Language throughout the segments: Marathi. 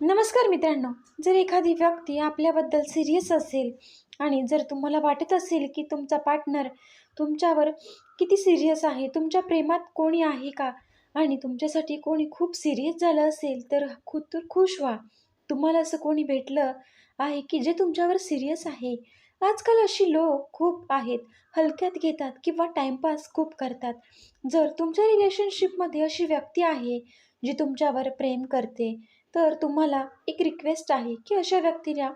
नमस्कार मित्रांनो. जर एखादी व्यक्ती आपल्याबद्दल सिरियस असेल आणि जर तुम्हाला वाटत असेल की तुमचा पार्टनर तुमच्यावर किती सिरियस आहे तुमच्या प्रेमात कोणी आहे का आणि तुमच्यासाठी कोणी खूप सिरियस झालं असेल तर खूप तर खुश व्हा. तुम्हाला असं कोणी भेटलं आहे की जे तुमच्यावर सिरियस आहे? आजकाल अशी लोक खूप आहेत. हलक्यात घेतात किंवा टाईमपास खूप करतात. जर तुमच्या रिलेशनशिपमध्ये अशी व्यक्ती आहे जी तुमच्यावर प्रेम करते तर तुम्हाला एक रिक्वेस्ट आहे की अशा व्यक्तीला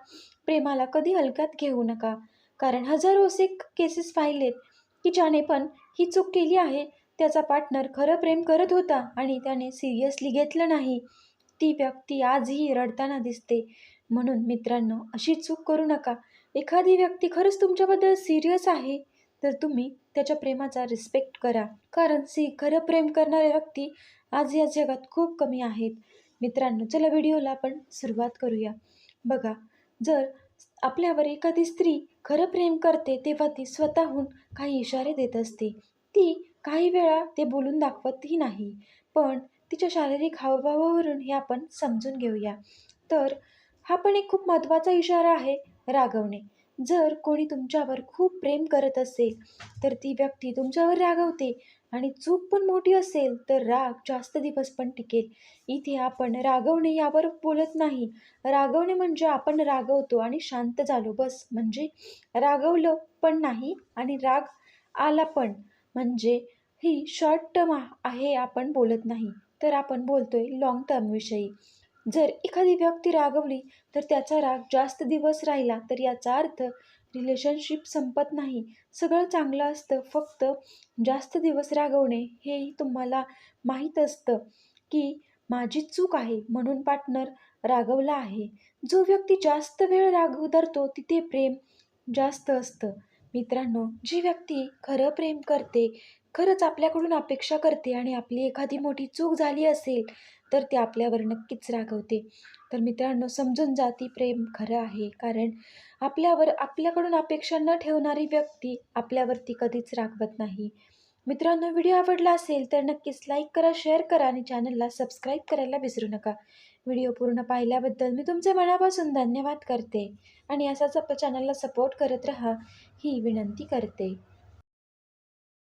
प्रेमाला कधी हलक्यात घेऊ नका. कारण हजारो असे केसेस पाहिलेत की ज्याने पण ही चूक केली आहे त्याचा पार्टनर खरं प्रेम करत होता आणि त्याने सिरियसली घेतलं नाही. ती व्यक्ती आजही रडताना दिसते. म्हणून मित्रांनो अशी चूक करू नका. एखादी व्यक्ती खरंच तुमच्याबद्दल सिरियस आहे तर तुम्ही त्याच्या प्रेमाचा रिस्पेक्ट करा. कारण सी खरं प्रेम करणाऱ्या व्यक्ती आज या जगात खूप कमी आहेत. मित्रांनो चला व्हिडिओला आपण सुरुवात करूया. बघा जर आपल्यावर एखादी स्त्री खरं प्रेम करते तेव्हा ती स्वतःहून काही इशारे देत असते. ती काही वेळा ते बोलून दाखवतही नाही. पण तिच्या शारीरिक हावभावावरून हे आपण समजून घेऊया. तर हा पण एक खूप महत्त्वाचा इशारा आहे रागवणे. जर कोणी तुमच्यावर खूप प्रेम करत असेल तर ती व्यक्ती तुमच्यावर रागवते आणि चूक पण मोठी असेल तर राग जास्त दिवस पण टिकेल. इथे आपण रागवणे यावर बोलत नाही. रागवणे म्हणजे आपण रागवतो आणि शांत झालो बस. म्हणजे रागवलं पण नाही आणि राग आला पण. म्हणजे ही शॉर्ट टर्म आहे आपण बोलत नाही. तर आपण बोलतोय लॉंग टर्मविषयी जर एखादी व्यक्ती रागवली तर त्याचा राग जास्त दिवस राहिला तर याचा अर्थ रिलेशनशिप संपत नाही. सगळं चांगलं असतं. फक्त जास्त दिवस रागवणे हेही तुम्हाला माहीत असतं की माझी चूक आहे म्हणून पार्टनर रागवला आहे. जो व्यक्ती जास्त वेळ राग धरतो तिथे प्रेम जास्त असतं. मित्रांनो जी व्यक्ती खरं प्रेम करते खरंच आपल्याकडून अपेक्षा करते आणि आपली एखादी मोठी चूक झाली असेल तर ते आपल्यावर नक्कीच रागवते. तर मित्रांनो समजून जा ती प्रेम खरं आहे. कारण आपल्यावर आपल्याकडून अपेक्षा न ठेवणारी व्यक्ती आपल्यावरती कधीच रागवत नाही. मित्रांनो व्हिडिओ आवडला असेल तर नक्कीच लाईक करा शेअर करा आणि चॅनलला सबस्क्राईब करायला विसरू नका. व्हिडिओ पूर्ण पाहिल्याबद्दल मी तुमचे मनापासून धन्यवाद करते आणि असाच आपल्या चॅनलला सपोर्ट करत राहा ही विनंती करते.